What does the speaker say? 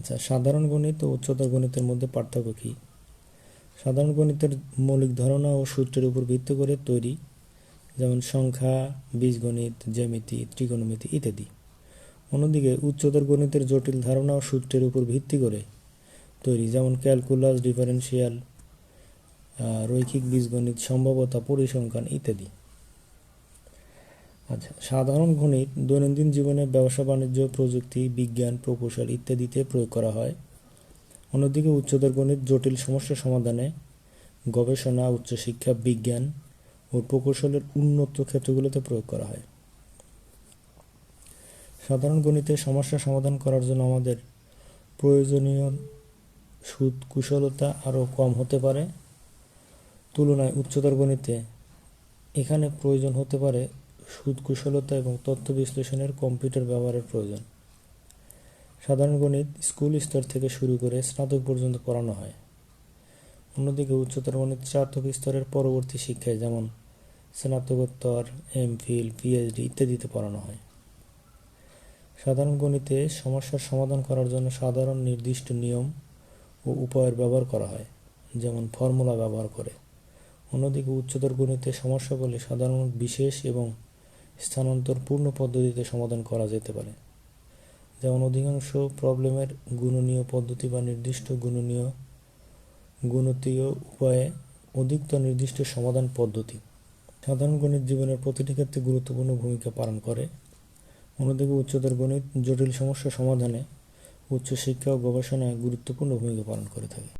আচ্ছা সাধারণ গণিত ও উচ্চতর গণিতের মধ্যে পার্থক্য কী? সাধারণ গণিতের মৌলিক ধারণা ও সূত্রের উপর ভিত্তি করে তৈরি, যেমন সংখ্যা, বীজগণিত, জ্যামিতি, ত্রিকোণমিতি ইত্যাদি। অন্যদিকে উচ্চতর গণিতের জটিল ধারণা ও সূত্রের উপর ভিত্তি করে তৈরি, যেমন ক্যালকুলাস ডিফারেন্সিয়াল রৈখিক বীজগণিত, সম্ভাব্যতা, পরিসংখ্যান ইত্যাদি। আচ্ছা সাধারণ গণিত দৈনন্দিন জীবনে ব্যবসা, বাণিজ্য, প্রযুক্তি, বিজ্ঞান, প্রকৌশল ইত্যাদিতে প্রয়োগ করা হয়। অন্যদিকে উচ্চতর গণিত জটিল সমস্যা সমাধানে গবেষণা, উচ্চশিক্ষা, বিজ্ঞান ও প্রকৌশলের উন্নত ক্ষেত্রগুলোতে প্রয়োগ করা হয়। সাধারণ গণিতে সমস্যা সমাধান করার জন্য আমাদের প্রয়োজনীয় সুদ কুশলতা আরও কম হতে পারে। তুলনায় উচ্চতর গণিতে এখানে প্রয়োজন হতে পারে সুদ কুশলতা এবং তথ্য বিশ্লেষণের কম্পিউটার ব্যবহারের প্রয়োজন। সাধারণ গণিত স্কুল স্তর থেকে শুরু করে স্নাতক পর্যন্ত পড়ানো হয়। অন্যদিকে উচ্চতর গণিত স্নাতক স্তরের পরবর্তী শিক্ষায় যেমন স্নাতকোত্তর এমফিল পিএইচডি ইত্যাদিতে পড়ানো হয়। সাধারণ গণিতে সমস্যার সমাধান করার জন্য সাধারণ নির্দিষ্ট নিয়ম ও উপায়ের ব্যবহার করা হয়, যেমন ফর্মুলা ব্যবহার করে। অন্যদিকে উচ্চতর গণিতে সমস্যাগুলি সাধারণ বিশেষ এবং স্থানান্তরপূর্ণ পদ্ধতিতে সমাধান করা যেতে পারে। যেমন অধিকাংশ প্রবলেমের গুণনীয় পদ্ধতি বা নির্দিষ্ট গুণনীয়, গুণতীয় উপায়ে অধিকতর নির্দিষ্ট সমাধান পদ্ধতি। সাধারণ গণিত জীবনের প্রতিটি ক্ষেত্রে গুরুত্বপূর্ণ ভূমিকা পালন করে। অন্যদিকে উচ্চতর গণিত জটিল সমস্যা সমাধানে উচ্চশিক্ষা ও গবেষণায় গুরুত্বপূর্ণ ভূমিকা পালন করে থাকে।